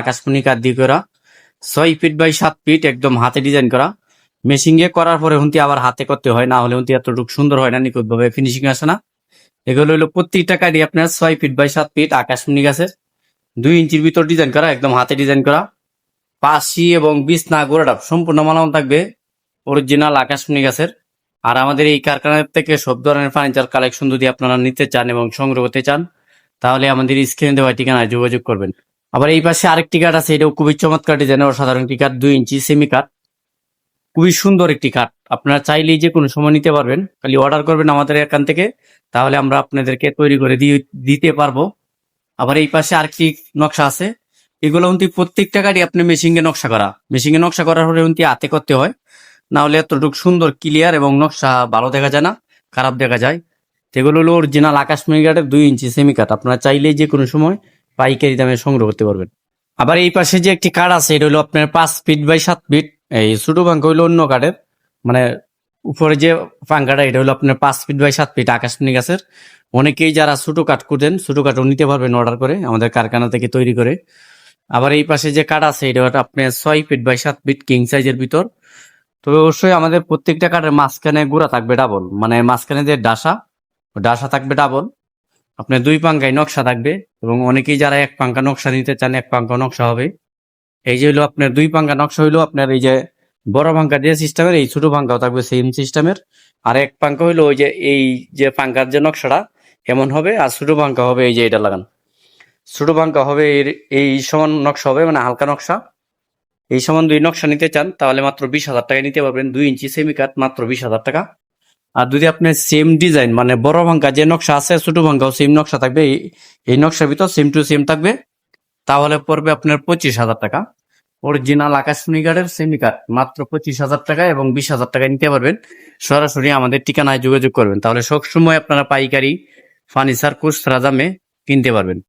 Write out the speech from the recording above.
আকাশমণি কাঠ দিয়ে করা ছয় ফিট বাই সাত ফিট একদম হাতে ডিজাইন করা। মেশিং এ করার পরে হুন্তি আবার হাতে করতে হয়, না হলে হুন্তি এতটুকু সুন্দর হয় না নিখুঁত ভাবে ফিনিশিং আসে না। এগুলো হলো প্রত্যেকটা কাঠই আপনার ছয় ফিট বাই সাত ফিট আকাশমণি গাছের দুই ইঞ্চির ভিতর ডিজাইন করা, একদম হাতে ডিজাইন করা। পাশি এবং বিছনা গোড়াটা সম্পূর্ণ মালাম থাকবে অরিজিনাল আকাশমণি গাছের আর আমাদের এই কারখানার থেকে সব ধরনের ফার্নিচার কালেকশন যদি আপনারা নিতে চান এবং সংগ্রহ করতে চান, তাহলে আমাদের স্ক্রিনে দেওয়া ঠিকানায় যোগাযোগ করবেন। আবার এই পাশে আরেকটি কাঠ আছে, এটাও খুবই চমৎকার ডিজাইনের অসাধারণ একটি কাঠ, দুই ইঞ্চি সেমি কাঠ। খুবই সুন্দর একটি কাঠ। আপনারা চাইলেই যে কোনো সময় নিতে পারবেন। খালি অর্ডার করবেন আমাদের এখান থেকে, তাহলে আমরা আপনাদেরকে তৈরি করে দিয়ে, দিতে পারব। আবার এই পাশে আরেকটি নকশা আছে। এগুলো কিন্তু প্রত্যেকটা কাঠই আপনি মেশিনে নকশা করা। মেশিনে নকশা করার হলে কিন্তু হাতে করতে হয়। না হলে এতটুকু সুন্দর ক্লিয়ার এবং নকশা ভালো দেখা যায় না, খারাপ দেখা যায়। তো এগুলো হলো অরিজিনাল আকাশমণি কাঠের দুই ইঞ্চি সেমি কাঠ। আপনারা চাইলেই যে কোনো সময় পাইকারি দামে সংগ্রহ করতে পারবেন। আবার এই পাশে যে একটি কাঠ আছে, এটা হলো আপনার পাঁচ ফিট বাই সাত ফিট। এই ছোট পাঙ্খা হইল অন্য কাঠের মানে উপরে যে পাঙ্খাটা, এটা হলো আপনার পাঁচ ফিট বাই সাত ফিট আকাশমণি গাছের। অনেকেই যারা ছোট কাঠ করতেন ছোট কাঠও নিতে পারবেন অর্ডার করে আমাদের কারখানা থেকে তৈরি করে। আবার এই পাশে যে কাঠ আছে, এটা হলো আপনার ছয় ফিট বাই সাত ফিট কিং সাইজের ভিতর। তবে অবশ্যই আমাদের প্রত্যেকটা কাঠের মাঝখানে গুড়া থাকবে ডাবল মানে মাঝখানে যে ডাসা ডাসা থাকবে ডাবল আপনার দুই পাঙ্খায় নকশা থাকবে এবং অনেকেই যারা এক পাঙ্খা নকশা নিতে চান, এক পাঙ্খা নকশা হবে। এই যে হলো আপনার দুই পাঙ্খা নকশা হইল আপনার এই যে বড় পাঙ্খা যে সিস্টেমের, এই ছোট পাঙ্খাও থাকবে সেম সিস্টেমের। আর এক পাঙ্খা হইল ওই যে এই যে পাঙ্খার যে নকশাটা, এমন হবে। আর ছোট পাঙ্খা হবে এই যে এটা লাগান। ছোট পাঙ্খা হবে এর- এই সমান নকশা হবে মানে হালকা নকশা। এই সমান দুই নকশা নিতে চান, তাহলে মাত্র বিশ হাজার টাকা নিতে পারবেন। দুই ইঞ্চি সেমি কাঠ মাত্র বিশ হাজার টাকা। আর যদি আপনি সেম ডিজাইন মানে বড় ভাঙ্গা যে নকশা আছে, ছোট ভাঙ্গাও সেম নকশা থাকবে, এই- নকশার ভিতর সেম টু সেম থাকবে। তাহলে পড়বে আপনার পঁচিশ হাজার টাকা। অরিজিনাল আকাশমণি কাঠের সেমি কাঠ মাত্র পঁচিশ হাজার টাকা এবং বিশ হাজার টাকা নিতে পারবেন। সরাসরি আমাদের ঠিকানায় যোগাযোগ করবেন। তাহলে সবসময় আপনারা পাইকারি, ফার্নিচার, খুচরা দামে কিনতে পারবেন।